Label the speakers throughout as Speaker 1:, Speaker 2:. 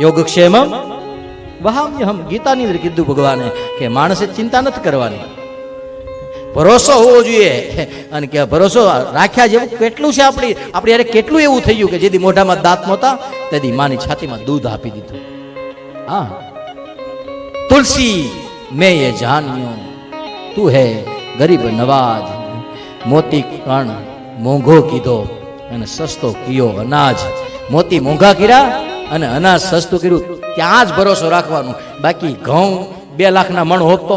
Speaker 1: યોગક્ષેમમ વહામ્યહમ ગીતાની અંદર કીધું ભગવાને કે માણસે ચિંતા નથી કરવાની. ભરોસો હોવો જોઈએ. અને કે ભરોસો રાખ્યા જેવું કેટલું છે આપણી આપણી અરે કેટલું એવું થઈ ગયું કે જેથી મોઢામાં દાંત નહોતા, તેથી માની છાતીમાં દૂધ આપી દીધું. હા. તુલસી, મેં એ જાન્યો. તું હે ગરીબ નવાજ. મોતી કણ મોંઘો કીધો. અને સસ્તો કીયો અનાજ. મોતી મોંઘા કર્યા. અને અનાજ સસ્તું કર્યું, ત્યાં જ ભરોસો રાખવાનો. બાકી ઘઉં બે લાખના મણ હોપતો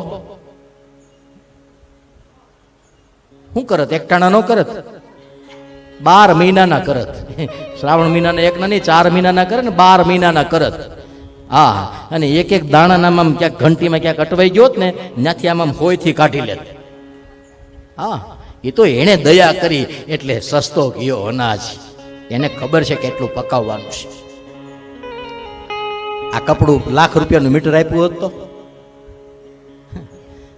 Speaker 1: શું કરત? એકટાણા નો કરત? બાર મહિનાના કરત. શ્રાવણ મહિનાના એકના નહીં, ચાર મહિનાના કરે ને બાર મહિનાના કરત. હા અને એક એક દાણાના આમ ક્યાંક ઘંટીમાં ક્યાંક અટવાઈ ગયો ને, ત્યાંથી આમ આમ હોયથી કાઢી લેત. હા એ તો એણે દયા કરી, એટલે સસ્તો ગયો અનાજ. એને ખબર છે કેટલું પકાવવાનું છે. આ કપડું લાખ રૂપિયાનું મીટર આપ્યું હોત તો?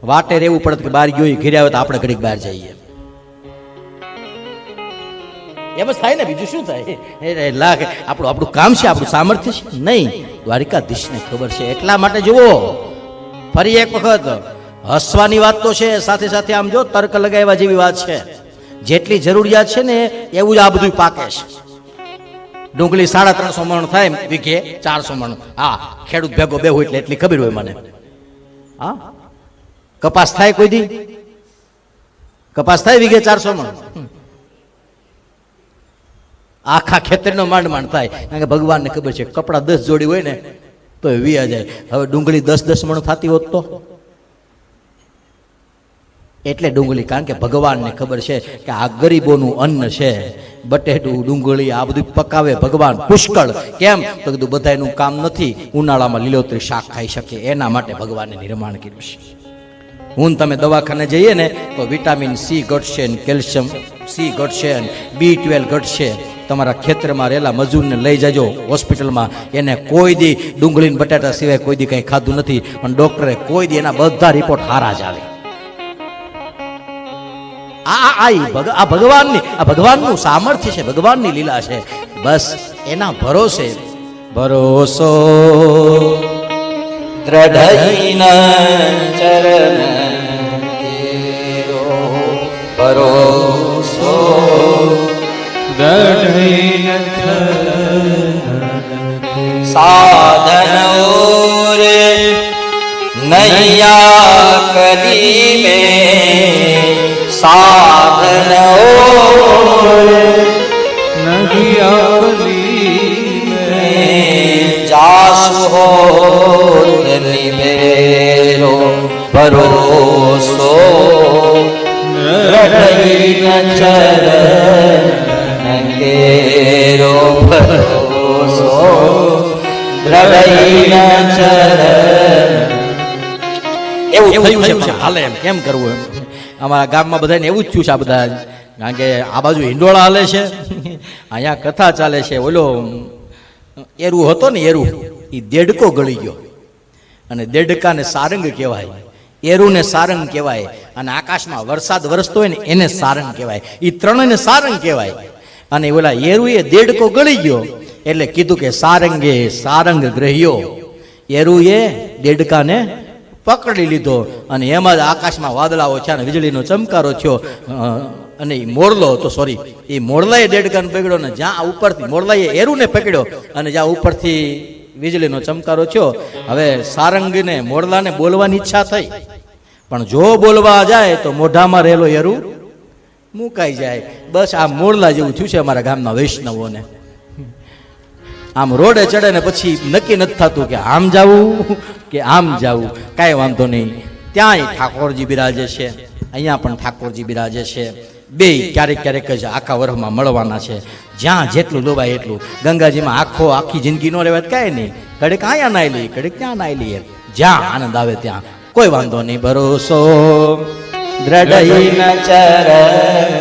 Speaker 1: વાટે રહેવું પડત કે બહાર ગયો ઘેર્યા હોય તો આપણે ઘડીક બહાર જઈએ. એમ જ થાય ને, બીજું શું થાય? લાખ, આપણું આપણું કામ છે, આપણું સામર્થ્ય છે? નહીં, દ્વારિકાધીશને ખબર છે. એટલા માટે જુઓ, ફરી એક વખત, હસવાની વાત તો છે, સાથે સાથે આમ જો તર્ક લગાવવા જેવી વાત છે. જેટલી જરૂરિયાત છે ને, એવું જ આ બધું પાકે છે. ડુંગળી સાડા ત્રણસો મણ થાય વીઘે ચારસો મણ. હા, ખેડૂત ભેગો બે હોય એટલે એટલી ખબર હોય મને. હા? કપાસ થાય કોઈ દી? કપાસ થાય વીઘે ચારસો મણ? આખા ખેતરનો માંડ માંડ થાય. કારણ કે ભગવાનને ખબર છે, કપડા દસ જોડી હોય ને તો વિયા જાય. હવે ડુંગળી દસ દસ મણ થતી હોત તો? એટલે ડુંગળી, કારણ કે ભગવાનને ખબર છે કે આ ગરીબોનું અન્ન છે. બટેટું, ડુંગળી, આ બધું પકાવે ભગવાન પુષ્કળ. કેમ? તો કીધું, બધાયનું કામ નથી. ઉનાળામાં લીલોતરી શાક ખાઈ શકે. એના માટે ભગવાને નિર્માણ કર્યું છે. હું તમે દવાખાને જઈએ ને, તો વિટામિન સી ઘટશે કેલ્શિયમ સી ઘટશે બી ટ્વેલ્વ ઘટશે. તમારા ખેતરમાં રહેલા મજૂરને લઈ જજો હોસ્પિટલમાં. એને કોઈ દી ડુંગળીને બટાટા સિવાય કોઈ દી કંઈ ખાધું નથી. પણ ડૉક્ટરે કોઈ દી એના બધા રિપોર્ટ હારા જ આવે આ, આ- આ ભગવાનની, આ ભગવાનનું સામર્થ્ય છે, ભગવાનની લીલા છે. બસ એના ભરોસે, ભરોસો.
Speaker 2: દ્રઢૈન ચરણ ભરોસો ભરોસો ચરો ભરોસો
Speaker 1: એવું થયું છે હાલે એમ કેમ કરવું એમ? અમારા ગામમાં બધાને એવું જ થયું છે આ બધા. કારણ કે આ બાજુ હિંડોળા હાલે છે. અહીંયા કથા ચાલે છે. ઓલો એરું હતો ને એરું એ દેડકો ગળી ગયો. અને દેડકાને સારંગ કહેવાય. એરુને સારંગ કહેવાય. અને આકાશમાં વરસાદ વરસતો હોય ને એને સારંગ કહેવાય. એ ત્રણને સારંગ કહેવાય. અને ઓલા એરુએ દેડકો ગળી ગયો. એટલે કીધું કે સારંગે સારંગ ગ્રહ્યો. એરુએ દેડકાને પકડી લીધો. અને એમાં જ આકાશમાં વાદળાઓ છે અને વીજળીનો ચમકારો થયો. અને એ મોરલો હતો સોરી એ મોરલાએ દેડકાને પકડ્યો ને જ્યાં ઉપરથી મોરલાએ એરુને પકડ્યો અને જ્યાં ઉપરથી વીજળીનો ચમકારો થયો. હવે સારંગને મોરલાને બોલવાની ઈચ્છા થઈ. પણ જો બોલવા જાય તો મોઢામાં રહેલો યરું મુકાઈ જાય. બસ આ મોરલા જેવું થયું છે અમારા ગામના વૈષ્ણવોને. આમ રોડે ચડે ને પછી નક્કી નથી થતું કે આમ જાવું કે આમ જાવું. કાંઈ વાંધો નહીં. ત્યાંય ઠાકોરજી બિરાજે છે. અહીંયા પણ ઠાકોરજી બિરાજે છે. બે ક્યારેક ક્યારેક જ આખા વર્ષમાં મળવાના છે. જ્યાં જેટલું લોબાય એટલું. ગંગાજીમાં આખો આખી જિંદગી નો રહેવાય કાંઈ નહીં. ઘડીક અહીંયા નાઈ લઈએ ઘડીક ત્યાં નાઈ લઈએ જ્યાં આનંદ આવે ત્યાં. કોઈ વાંધો નહીં ભરોસો દ્રઢ
Speaker 2: ચરણ.